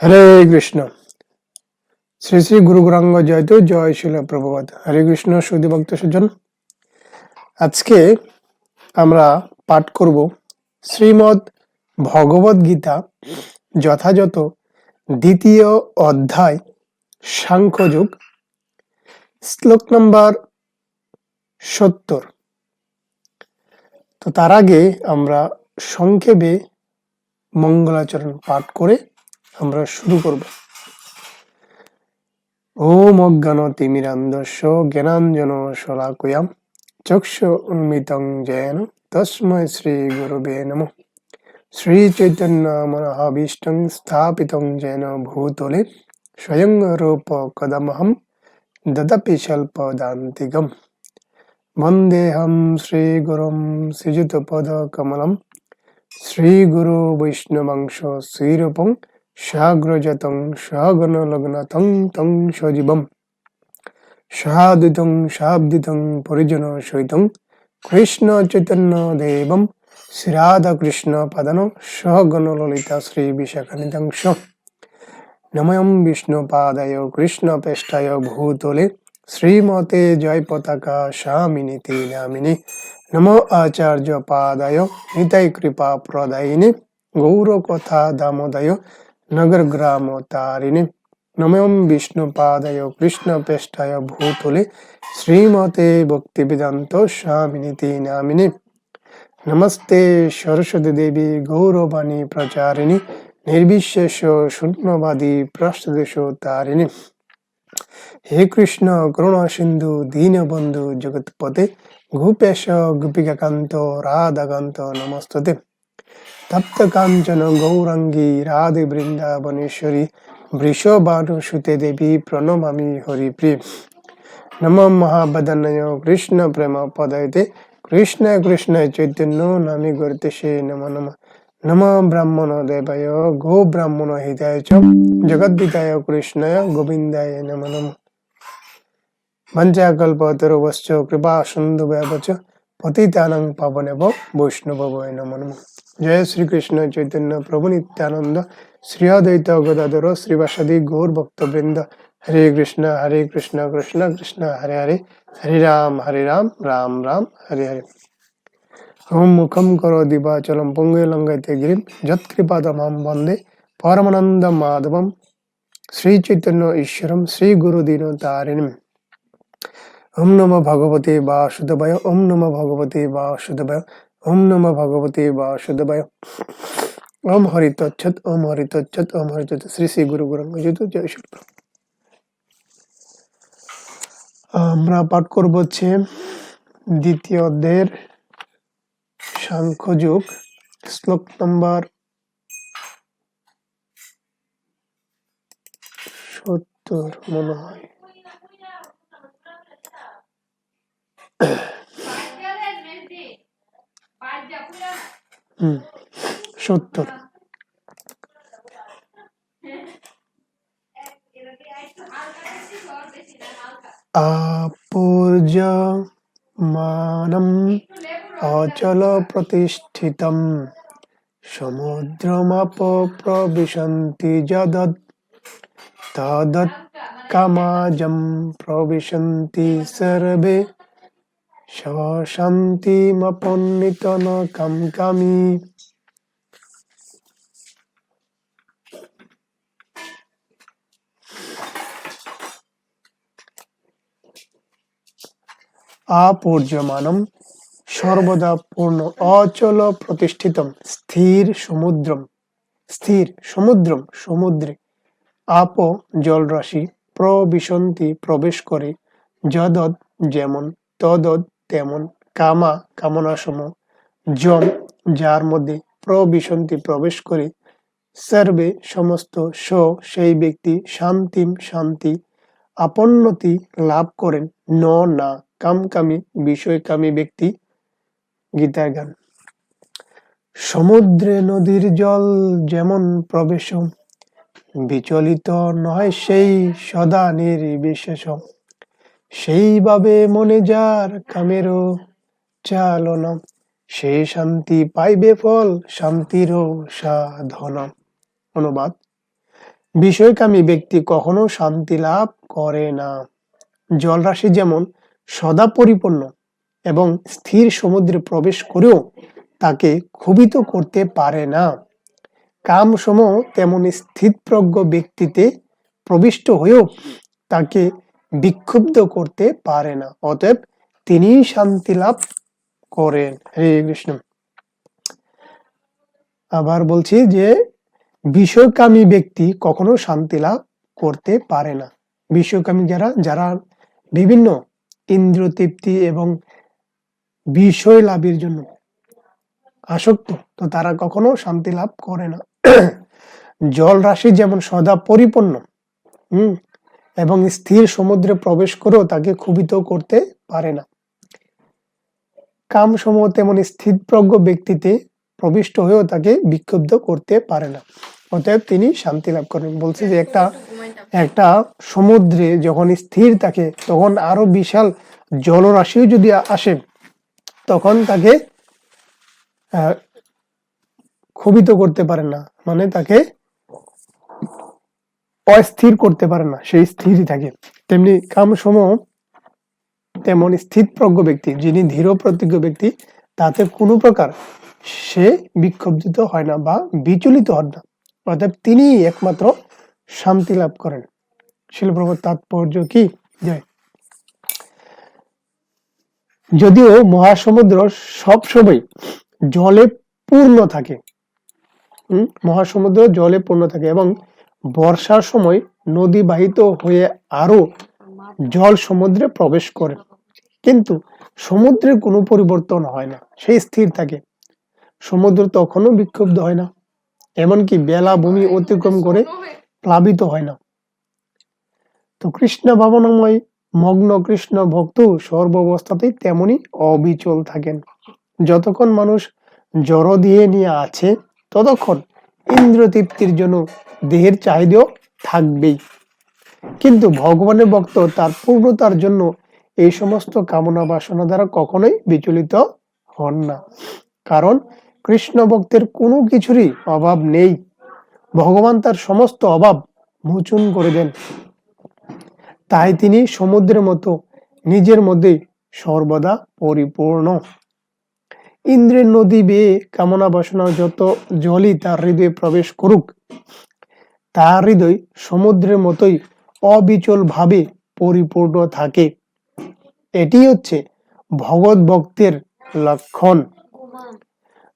হরে কৃষ্ণ। শ্রী শ্রী গুরু গৌরাঙ্গ জয়তু জয় শিল প্রভুপাত হরে কৃষ্ণ সুদী ভক্ত আজকে আমরা পাঠ করব শ্রীমদ ভগবদ গীতা যথাযথ দ্বিতীয় অধ্যায় সাংখ্যযুগ, শ্লোক নম্বর সত্তর। তো তার আগে আমরা সংক্ষেপে মঙ্গলাচরণ পাঠ করে আমরা শুরু করব। ওম অজ্ঞান তিমিরান্ধস্য জ্ঞানাঞ্জন শলাকয়াম চক্ষু উন্মিতং জেন তস্মৈ শ্রী গুরুবে নম। শ্রী চৈতন্য মনোহাভীষ্টং স্থাপিতং যেন ভূতলে স্বয়ং রূপ কদমহম দদপি স্বল্পদান্তিকম। শ্রীগুরুম শ্রীযুতপদকমলম শ্রীগুরু বৈষ্ণবাংশ শ্রীরূপং সাগ্রজাতং সগণলগ্নথং তং সজীবম। সাদিতং সাব্দিতং পরিজন সহিতং কৃষ্ণ চৈতন্য দেবম। শ্রীরাধা কৃষ্ণ পদন সগণ ললিতা শ্রী বিশাখানিতাংশ। নময়ম বিষ্ণু পাদায় কৃষ্ণ পেষ্টায় ভূতলে শ্রীমতে জয় পতাকা স্বামিনীতি নামিনী নমো আচার্য পাদায় নিতাই কৃপা প্রদায়িনী। গৌর কথা দামোদয় নগর গ্রাম তারিণী নময়ম বিষ্ণু পাদায় কৃষ্ণ পেষ্টায় ভূতলে শ্রীমতে ভক্তি বেদান্ত স্বামিনীতি নামিনী নমস্তে সরস্বতী দেবী গৌরবাণী প্রচারিণী নির্বিশেষ শূন্যবাদী প্রস্তদেশ তারিণী হে কৃষ্ণ করুণা সিন্ধু দীনবন্ধু জগৎপতে গোপেশ গোপিকাকান্ত রাধাকান্ত নমস্ততে তপ্ত কাঞ্চন গৌরাঙ্গী রাধে বৃন্দাবনেশ্বরী বৃষভানুসুতে দেবী প্রণমামি হরিপ্রিয়। নম মহাবদনয় কৃষ্ণ প্রেম পদয়তে কৃষ্ণ কৃষ্ণ চৈতন্য নামে গর্তেশে নম নম। নম ব্রাহ্মণ দেবায় গো ব্রাহ্মণ হিতায় চ। জগদ্বিতায় কৃষ্ণয়। গোবিন্দায় নম নম। মঞ্চাকল্পতরুবশ্চ কৃপা সিন্ধু ব্যবচ পতিতানং পাবনেব বৈষ্ণব নম নম জয় শ্রীকৃষ্ণ চৈতন্য প্রভু নিত্যানন্দ শ্রী অদ্বৈত গদাধর শ্রীবাসাদি গৌর ভক্তবৃন্দ হরে কৃষ্ণ হরে কৃষ্ণ কৃষ্ণ কৃষ্ণ হরে হরে হরে রাম হরে রাম রাম রাম হরে হরে ওম মুখম করো দিবাচলম পঙ্গে লঙ্গাইতে গিরিম যৎকৃপাদমাম বন্দে পরমানন্দ মাধবম শ্রী চৈতন্য ঈশ্বরম শ্রী তারিণীম ওম নম ভগবতে বা বাসুদেবায়, ওম নম ভগবতে বা বাসুদেবায়, ওম নম ভগবতে বা বাসুদেবায়। ওম হরি তচ্ছত ওম হরি তচ্ছত ওম হরি তচ্ছত শ্রী শ্রী গুরু গুরু জয় শ্রী আমরা পাঠ করব হচ্ছে দ্বিতীয় অধ্যায়ের সাংখ্যযুগ, শ্লোক নম্বর সত্তর, মনে হয় হুম সত্তর। আপূর্যমানম অচল প্রতিষ্ঠিতম সমুদ্রমাপ প্রবিশন্তি যদৎ। তদৎ কামাজম প্রবিশন্তি সর্বে শান্তিমপন্নিত ন কামকামী আপূর্যমানম সর্বদা পূর্ণ অচল প্রতিষ্ঠিতম, স্থির সমুদ্রম স্থির সমুদ্রম, সমুদ্রে। আপ জলরাশি প্রবিশন্তি প্রবেশ করে, যদৎ যেমন তদৎ তেমন কামা কামনাসম জম যার মধ্যে প্রবিশন্তি প্রবেশ করে, সর্বে সমস্ত স সেই ব্যক্তি শান্তিম শান্তি, আপন্নতি লাভ করেন ন না কামকামী বিষয়কামী ব্যক্তি। গীতার গান। সমুদ্রে নদীর জল যেমন প্রবেশ বিচলিত নয় সেই সদা নির্বিশেষ সেইভাবে মনে যার কামেরও চালনা, সে শান্তি পাইবে ফল, শান্তিরও সাধন। অনুবাদ, বিষয়কামী ব্যক্তি কখনো শান্তি লাভ করে না। জলরাশি যেমন সদা পরিপূর্ণ এবং স্থির সমুদ্রে প্রবেশ করেও তাকে ক্ষুবিত করতে পারে না। কাম সমূহ তেমন স্থিতপ্রজ্ঞ ব্যক্তিতে প্রবিষ্ট হয়েও তাকে বিক্ষুব্ধ করতে পারে না। অতএব তিনি শান্তি লাভ করেন। হরে কৃষ্ণ। আবার বলছি যে বিষয়কামী ব্যক্তি কখনো শান্তি লাভ করতে পারে না। বিষয়কামী যারা যারা বিভিন্ন ইন্দ্র তৃপ্তি এবং বিষয় লাভের জন্য আসক্ত, তো তারা কখনো শান্তি লাভ করে না। জল রাশি যেমন সদা পরিপূর্ণ, হুম এবং স্থির সমুদ্রে প্রবেশ করেও তাকে ক্ষুবিত করতে পারে না। কাম সমূহ তেমন স্থিতপ্রজ্ঞ ব্যক্তিতে প্রবিষ্ট হয়েও তাকে বিক্ষুব্ধ করতে পারে না। অতএব তিনি শান্তি লাভ করেন। বলছে যে একটা একটা সমুদ্রে যখন স্থির থাকে তখন আরও বিশাল জলরাশিও যদি আসে তখন তাকে আহ, ক্ষোভিত করতে পারে না। মানে তাকে অস্থির করতে পারে না সেই স্থিরই থাকে। তেমনি কাম সমূহ তেমন স্থিতপ্রজ্ঞ ব্যক্তি, যিনি ধীর প্রতিজ্ঞ ব্যক্তি, তাতে কোনো প্রকার সে বিক্ষুব্ধিত হয় না বা বিচলিত হন না। অর্থাৎ তিনি একমাত্র শান্তি লাভ করেন। শিলপ্রভুর তাৎপর্য কি? যদিও মহাসমুদ্র সবসময় জলে পূর্ণ থাকে। মহাসমুদ্র জলে পূর্ণ থাকে এবং বর্ষার সময় নদী বাহিত হয়ে আরও জল সমুদ্রে প্রবেশ করে। কিন্তু সমুদ্রের কোনো পরিবর্তন হয় না, সেই স্থির থাকে। সমুদ্র তখনও বিক্ষুব্ধ হয় না, এমনকি বেলা ভূমি অতিক্রম করে প্লাবিত হয় না। তো কৃষ্ণ ভাবনাময় মগ্ন কৃষ্ণ ভক্ত সর্বাবস্থাতেই তেমনি অবিচল থাকেন। যতক্ষণ মানুষ জড় দিয়ে নিয়ে আছে, ততক্ষণ ইন্দ্র তৃপ্তির জন্য দেহের চাহিদাও থাকবেই। কিন্তু ভগবানের ভক্ত তার পূর্ণতার জন্য এই সমস্ত কামনা বাসনা দ্বারা কখনোই বিচলিত হন না। কারণ কৃষ্ণ ভক্তের কোনো কিছুরই অভাব নেই। ভগবান তার সমস্ত অভাব মোচন করে দেন। তাই তিনি সমুদ্রের মতো নিজের মধ্যে সর্বদা পরিপূর্ণ। ইন্দ্রের নদী বেয়ে কামনা বাসনা যত জলই তার হৃদয়ে প্রবেশ করুক তার হৃদয় সমুদ্রের মতোই অবিচল ভাবে পরিপূর্ণ থাকে। এটি হচ্ছে ভগৎ ভক্তের লক্ষণ।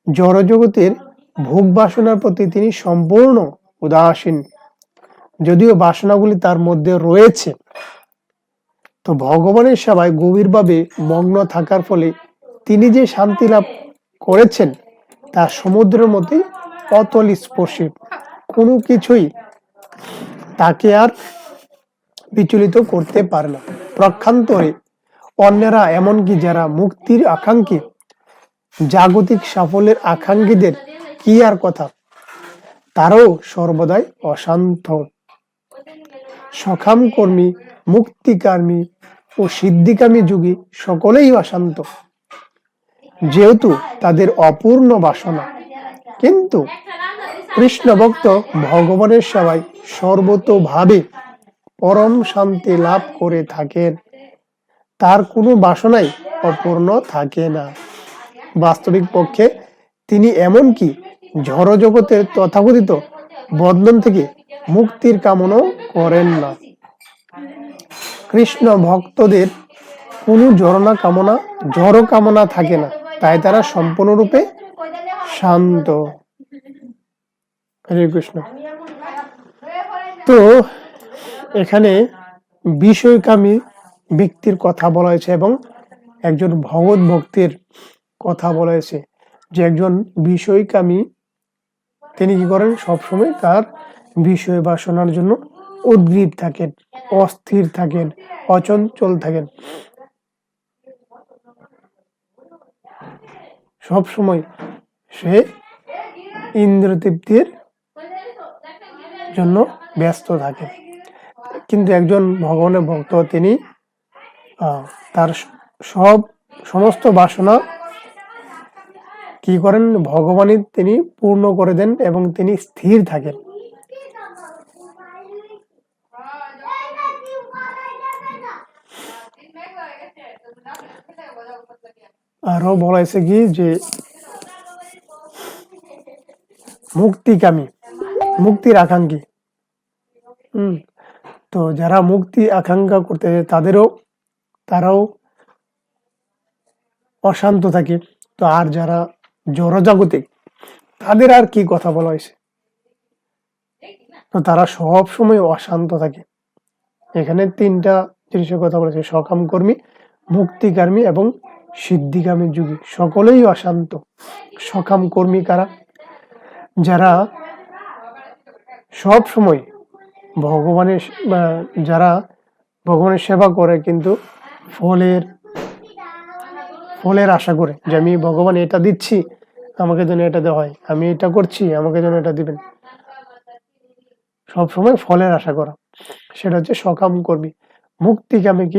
জড়জগতের ভোগ বাসনার প্রতি তিনি সম্পূর্ণ উদাসীন। যদিও বাসনাগুলি তার মধ্যে রয়েছে, তো ভগবানের সেবায় গভীরভাবে মগ্ন থাকার ফলে তিনি যে শান্তি লাভ করেছেন, তা সমুদ্রের মতোই অতল স্পর্শী কোনো কিছুই তাকে আর বিচলিত করতে পারে না। প্রক্ষান্তরে অন্যেরা এমনকি যারা মুক্তির আকাঙ্ক্ষী, জাগতিক সাফল্যের আকাঙ্ক্ষীদের কি আর কথা, তারও সর্বদাই অশান্ত। সখাম কর্মী, মুক্তিকামী ও সিদ্ধিকামী যুগী সকলেই অশান্ত। যেহেতু তাদের অপূর্ণ বাসনা। কিন্তু কৃষ্ণ ভক্ত ভগবানের সেবায় সর্বতোভাবে পরম শান্তি লাভ করে থাকেন। তার কোনো বাসনাই অপূর্ণ থাকে না। বাস্তবিক পক্ষে তিনি এমনকি ঝড় জগতের তথাকথিত বন্ধন থেকে মুক্তির কামনাও করেন না। কৃষ্ণ ভক্তদের কোনো জড়না কামনা জড় কামনা থাকে না। তাই তারা সম্পূর্ণরূপে শান্ত। হরে কৃষ্ণ। তো এখানে বিষয়কামী ব্যক্তির কথা বলা হয়েছে এবং একজন ভগৎ ভক্তের কথা বলা হয়েছে যে একজন বিষয়কামী তিনি কি করেন? সবসময় তার বিষয় বাসনার জন্য উদ্গ্রীব থাকেন, অস্থির থাকেন, অচঞ্চল থাকেন। সব সময় সে ইন্দ্র তৃপ্তির জন্য ব্যস্ত থাকে। কিন্তু একজন ভগবানের ভক্ত তিনি তার সব সমস্ত বাসনা কি করেন? ভগবানই তিনি পূর্ণ করে দেন এবং তিনি স্থির থাকেন। আরও বলা হয়েছে কি যে মুক্তিকামী, মুক্তির আকাঙ্ক্ষী। হুম, তো যারা মুক্তি আকাঙ্ক্ষা করতে তাদেরও, তারাও অশান্ত থাকে। তো আর যারা জড়জাগতিক, তাদের আর কি কথা বলা হয়েছে? তো তারা সব সময় অশান্ত থাকে। এখানে তিনটা জিনিসের কথা বলেছে, সকাম কর্মী, মুক্তিকামী এবং সিদ্ধিকামী যুগী সকলেই অশান্ত। সকাম কর্মী কারা? যারা সব সময় ভগবানের যারা ভগবানের সেবা করে কিন্তু ফলের ফলের আশা করে যে আমি ভগবান এটা দিচ্ছি, আমাকে যেন এটা দেওয়া হয়, আমি এটা করছি, আমাকে যেন এটা দিবেন। সব সময় ফলের আশা করা। সেটা হচ্ছে সকাম কর্মী। মুক্তিকামী কি